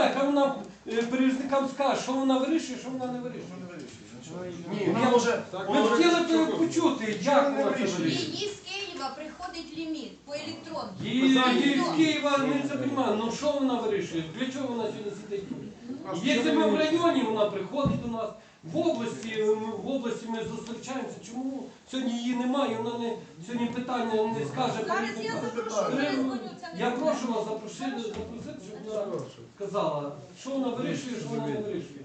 знаю, хай вона е, перевізникам скаже, що вона вирішує, що вона не вирішує. Ні, вона може Ми хотіли б почути, як вона це вирішує. Її з Києва приходить ліміт по електронці. Її, її з Києва не це. Ну що вона вирішує? Для чого вона сьогодні сидить? Якщо ми в районі, вона приходить до нас. В області, ми- в області ми зустрічаємося. Чому сьогодні її немає? Вона не сьогодні питання не скаже. Зараз я запрошу, це не Я прошу вас запросити, запросити, щоб вона сказала, що вона вирішує, що вона не вирішує.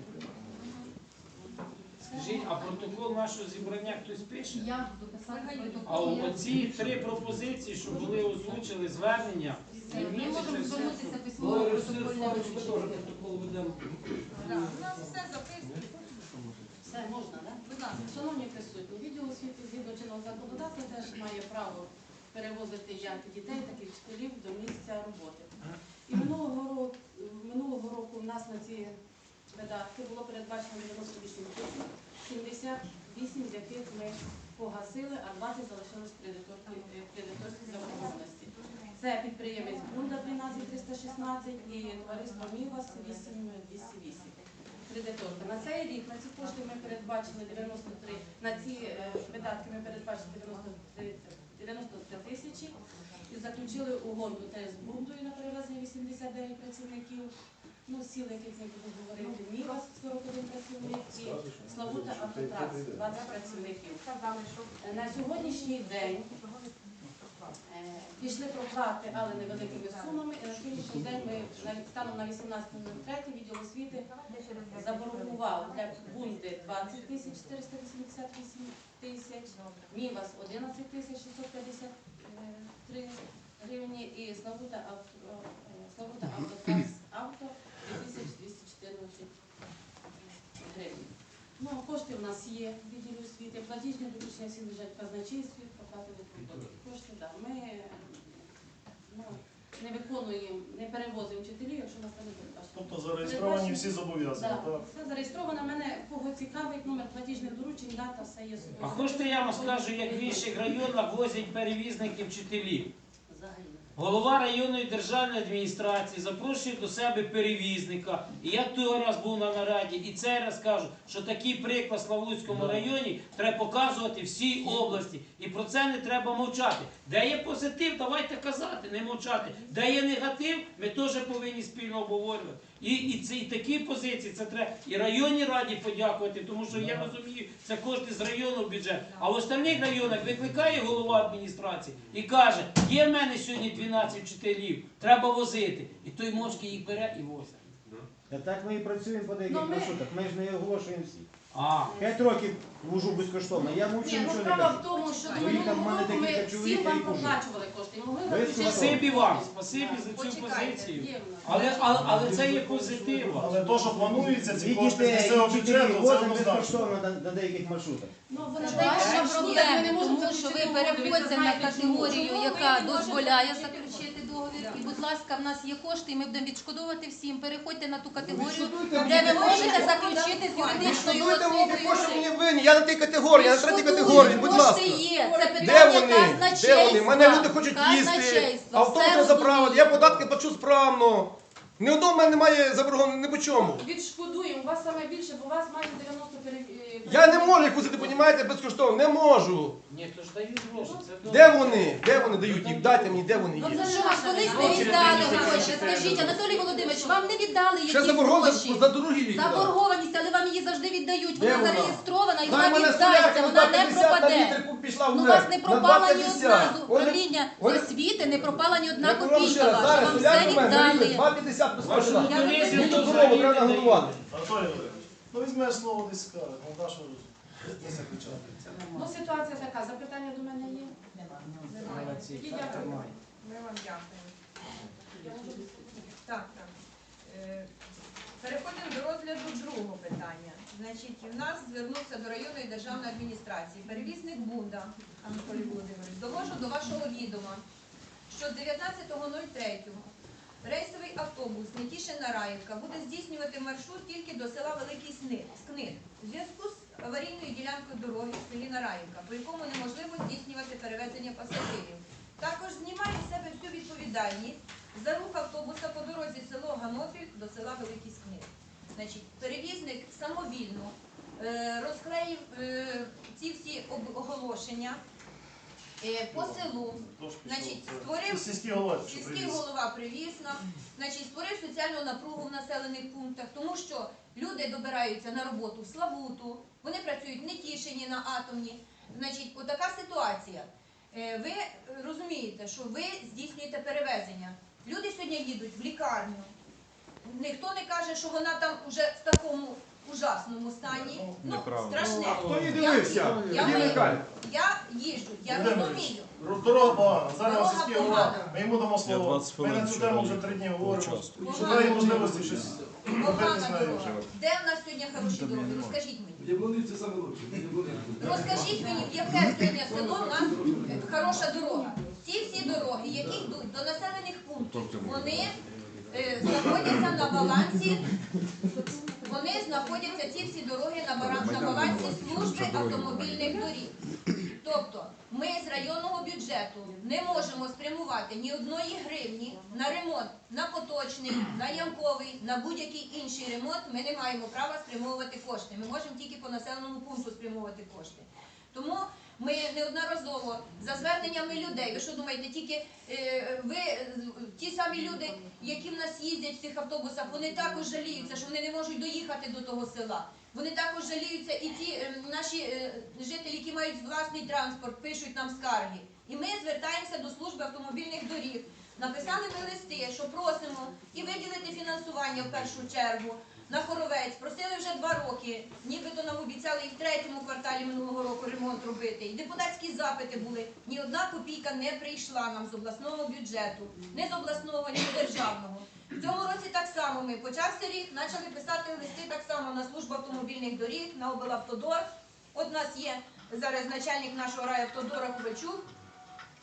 Скажіть, а протокол нашого зібрання хтось пише? Я буду писати А протокол. я- оці три пропозиції, що були озвучили звернення, Ми можемо звернутися письмово Валерій протокольне Сергійович, ми теж вручення. протокол ведемо. Так, У нас все записано. Все можна, так? Будь ласка. Шановні присутні, відділ освіти згідно чинного законодавства теж має право перевозити як дітей, так і вчителів до місця роботи. І минулого року, минулого року у нас на ці видатки було передбачено 98 тисяч, 78 з яких ми погасили, а 20 залишилось при кредиторській- е, заборгованості. Це підприємець Бунда 12 316 і товариство Мівас 8208 кредиторка. На цей рік на ці кошти ми передбачили 93, на ці е, видатки ми передбачили 93, 93 тисячі і заключили угоду теж з Бундою на перевезення 89 працівників. Ну, сіл, яких не буду говорити, Мівас 41 працівник і Славута Автотранс 20 працівників. Е, На сьогоднішній день пішли проплати, але невеликими сумами. І на сьогоднішній день ми навіть станом на 18.03 відділ освіти заборгував для Бунди 20 тисяч 488 тисяч, Мівас 11 тисяч 653 гривні і Славута Авто, Славута Автотранс Авто 2214 гривень. Ну, кошти в нас є в відділі освіти, платіжні доручення всі лежать в казначействі, проплати відповідні кошти. Да. Ми ну, не виконуємо, не перевозимо вчителів, якщо нас це не передбачено. Тобто зареєстровані всі зобов'язані, так? все зареєстровано. Мене кого цікавить, номер платіжних доручень, дата, все є. А А ж хочете я вам скажу, як в інших районах возять перевізники вчителів. Голова районної державної адміністрації запрошує до себе перевізника. І я той раз був на нараді, і цей раз кажу, що такий приклад в Славутському районі треба показувати всій області. І про це не треба мовчати. Де є позитив, давайте казати, не мовчати. Де є негатив, ми теж повинні спільно обговорювати. І, і, це, і такі позиції це треба і районній раді подякувати, тому що я розумію, це кошти з району бюджету. А в остальних районах викликає голова адміністрації і каже, є в мене сьогодні 12 вчителів, треба возити. І той мовчки їх бере і возить. Та так ми і працюємо по деяких Ну, ми- маршрутах. Ми ж не оголошуємо всі. А, П'ять років вожу безкоштовно. Я мовчу Ні, ну нічого не справа кажу. в тому, що до Ну, минулого року ми декілька чоловік, всім вам я проплачували кошти. і Могли Ви заключити спасибі вам, спасибі за цю позицію. Але, але, але це є позитив. Але то, що планується, ці Ці кошти з дітей, місцевого бюджету, це возимо однозначно. безкоштовно на, на деяких маршрутах. Ну, ваша проблема, не можемо тому що ви переходите на категорію, яка дозволяє заключити договір. І, будь ласка, в нас є кошти, і ми будемо відшкодовувати всім. Переходьте на ту категорію, де ви можете заключити з юридичною особою. мені винні. Я на тій категорії, я на третій категорії, будь ласка. Кошти є. Це Де питання вони? Де вони? казначейства. Мене люди хочуть їсти, Казначейства. авто Все треба заправити, я податки плачу справно. Ні одного в мене немає заборгованості ні по чому. Відшкодуємо, у вас саме більше, бо у вас майже 90 пере... Я не можу їх возити, розумієте, безкоштовно, не можу. Ні, то ж дають гроші. Це Де вони? Де вони дають їх? Дайте мені, де вони Ну, є. Що вам колись не віддали гроші? Скажіть, Анатолій Володимирович, вам не віддали Ще якісь заборгованість за дорогі ліки. Заборгованість, але вам її завжди віддають. Вона вона? зареєстрована і Дай вона мене віддається, вона не 2,50 на пропаде. літр пішла Ну, у вас не пропала ні одна з управління освіти, не пропала ні одна Я копійка ваша. Вам все віддали. 2,50 Вашу безкоштовно. корову треба не нагодувати. Анатолій Валерійович, ну візьмеш слово десь скаже, ну на що не. Ну, ситуація така, запитання до мене є? Молодці, Тоді дякую. Ми вам дякуємо. Так, так. Е, Переходимо до розгляду другого питання. Значить, в нас звернувся до районної державної адміністрації перевізник Бунда Анатолій Володимирович. Довожу до вашого відома, що з 19.03 рейсовий автобус Нетішина Раївка буде здійснювати маршрут тільки до села Великий Скнит у зв'язку з аварійною ділянкою дороги в селі Нараївка, по якому неможливо здійснювати перевезення пасажирів. Також знімає з себе всю відповідальність за рух автобуса по дорозі село Ганофіль до села Великий Скнир. Значить, перевізник самовільно е, розклеїв е, ці всі оголошення е, по селу. Значить, створив сільський голова, Сільський голова привіз нам, значить, створив соціальну напругу в населених пунктах, тому що люди добираються на роботу в Славуту, вони працюють в Нетішині на атомні. Значить, отака ситуація. Е, Ви е, розумієте, що ви здійснюєте перевезення. Люди сьогодні їдуть в лікарню. Ніхто не каже, що вона там уже в такому ужасному стані. Ну, страшне. Хто Я- дивився? я Тоді нехай. Я їжджу, я розумію. Дорога погана. Зараз Дорога сільський голова. погана. Ми йому дамо слово. 20 Ми на цю тему вже три дні говоримо. участвую. Що дає можливості щось робити з Погана нею дорога. Де в нас сьогодні хороші дороги? Розкажіть мені. Яблонівці саме лучше. Розкажіть мені, в яке сьогодні село в нас е, хороша дорога. Ці всі дороги, які йдуть до населених пунктів, вони е, знаходяться на балансі. Вони знаходяться ці всі дороги на, балансі служби автомобільних доріг. Тобто ми з районного бюджету не можемо спрямувати ні одної гривні на ремонт на поточний, на ямковий, на будь-який інший ремонт. Ми не маємо права спрямовувати кошти. Ми можемо тільки по населеному пункту спрямовувати кошти. Тому ми неодноразово за зверненнями людей. Ви що думаєте, тільки е, ви ті самі люди, які в нас їздять в цих автобусах, вони також жаліються, що вони не можуть доїхати до того села. Вони також жаліються і ті е, наші е, жителі, які мають власний транспорт, пишуть нам скарги. І ми звертаємося до служби автомобільних доріг. Написали ми листи, що просимо і виділити фінансування в першу чергу на хоровець. Просили вже два роки. Нібито нам обіцяли і в третьому кварталі минулого року ремонт робити. І депутатські запити були. Ні одна копійка не прийшла нам з обласного бюджету, не з обласного, ні з державного. В цьому році так само ми почався рік, почали писати листи так само на службу автомобільних доріг, на облавтодор. От нас є зараз начальник нашого райавтодора Ковальчук.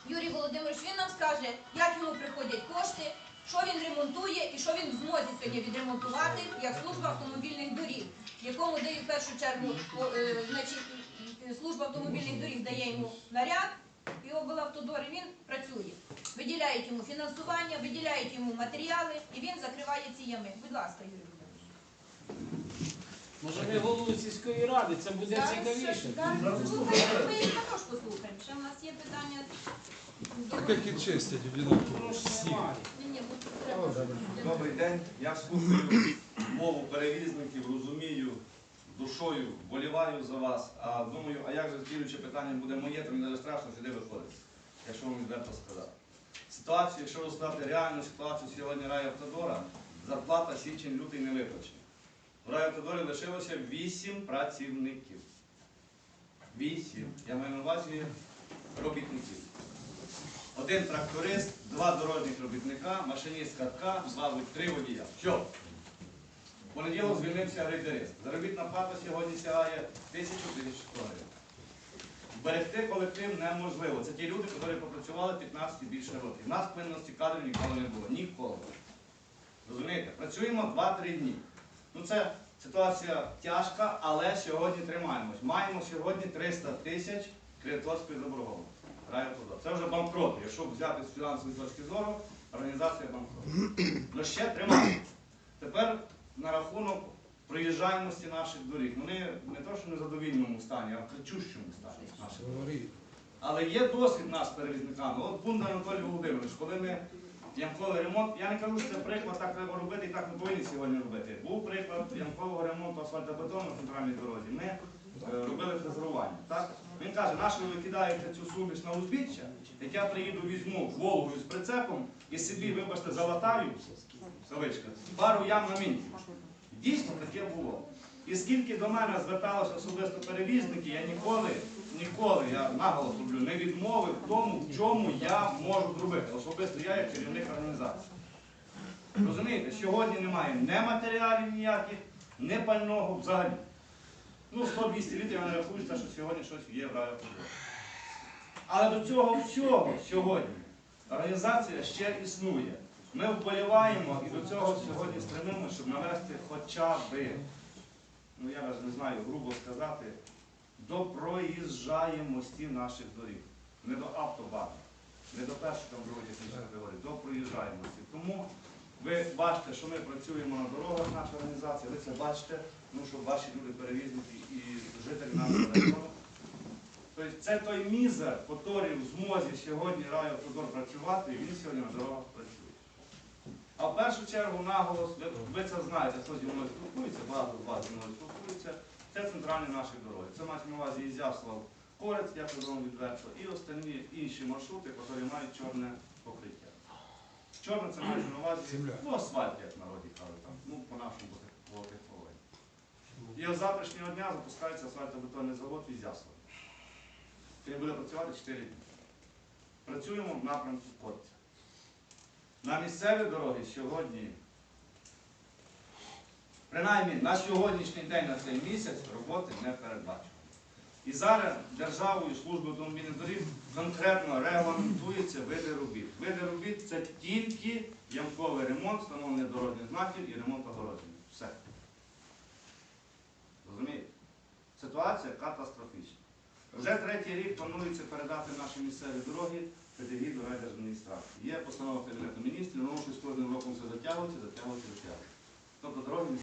Юрій Володимирович, він нам скаже, як йому приходять кошти, що він ремонтує і що він в змозі сьогодні відремонтувати як служба автомобільних доріг, якому дає в першу чергу е, служба автомобільних доріг дає йому наряд і облавтодор, і він працює. Виділяють йому фінансування, виділяють йому матеріали, і він закриває ці ями. Будь ласка, Юрій. Може ми голову сільської ради, це буде Зараз цікавіше. ще- зараз ми їх також послухаємо. Ще в нас є питання. Так як і чистять одинаково. Грошей немає. Ні, ні, ну, треба. Добрий день. Я слухаю мову перевізників, розумію, душою вболіваю за вас. А думаю, а як же слідуюче питання буде моє, то мені навіть страшно сюди виходити, якщо вам відверто сказати. Ситуацію, якщо розказати реальну ситуацію сьогодні райавтодора, зарплата січень-лютий не виплачена. В райавтодорі лишилося 8 працівників. 8. Я маю на увазі робітників. Один тракторист, два дорожніх робітника, машиніст катка, мабуть, три водія. Що? Понеділок звільнився рейдерист. Заробітна плата сьогодні сягає тисячу тисяч гривень. Берегти колектив неможливо. Це ті люди, які попрацювали 15 і більше років. У нас плинності кадрів ніколи не було. Ніколи. Розумієте? Працюємо 2-3 дні. Ну це ситуація тяжка, але сьогодні тримаємось. Маємо сьогодні 300 тисяч кредиторської заборгованості. Це вже банкрот. Якщо взяти з фінансової точки зору, організація банкрот. Ну ще тримаємо. Тепер на рахунок проїжджаємості наших доріг. Вони не то, що в незадовільному стані, а в кричущому стані наших доріг. Але є досвід нас перевізниками. От Бунда Анатолій Володимирович, коли ми ямковий ремонт, я не кажу, що це приклад, так треба робити і так ми повинні сьогодні робити. Був приклад ямкового ремонту асфальтобетону на центральній дорозі. Ми е, робили фрезерування. Так? Він каже, на що ви викидаєте цю суміш на узбіччя, як я приїду, візьму Волгою з прицепом і собі, вибачте, залатаю, кавичка, пару ям на мінці. Дійсно таке було. І скільки до мене зверталося особисто перевізники, я ніколи, ніколи, я наголос роблю, не відмовив тому, в чому я можу зробити. Особисто я як керівник організації. Розумієте, сьогодні немає не матеріалів ніяких, не пального взагалі. Ну, 100-200 літрів я не рахуюся, що сьогодні щось є в раю. Але до цього всього сьогодні організація ще існує. Ми вболіваємо і до цього сьогодні стремимося, щоб навести хоча б, ну я навіть не знаю, грубо сказати, до проїжджаємості наших доріг. Не до автобану. не до першої там другої технічної категорії, до проїжджаємості. Тому ви бачите, що ми працюємо на дорогах, наша організація, ви це бачите, тому що ваші люди перевізники і жителі нашого району. Тобто це той мізер, який в змозі сьогодні райавтодор працювати, і він сьогодні на дорогах працює. А в першу чергу наголос, ви, ви це знаєте, хто зі мною спілкується, багато з вас зі мною спілкується, це центральні наші дороги. Це мають на увазі Ізяслав, Корець, я казав відверто, і останні інші маршрути, які мають чорне покриття. Чорне це мається на увазі, ну асфальт, як в народі кажуть, там, ну по-нашому технології. І з завтрашнього дня запускається асфальтобетонний завод в Ізяславі. Він буде працювати 4 дні. Працюємо в напрямку Корця. На місцеві дороги сьогодні, принаймні на сьогоднішній день, на цей місяць, роботи не передбачено. І зараз Державою службою доріг конкретно регламентуються види робіт. Види робіт це тільки ямковий ремонт, встановлення дорожніх знаків і ремонт огородження. Все. Розумієте? Ситуація катастрофічна. Вже третій рік планується передати наші місцеві дороги педагогів до райдержадміністрації. Є постанова Кабінету міністрів, воно щось кожним роком все затягується, затягується, затягується. Тобто дороги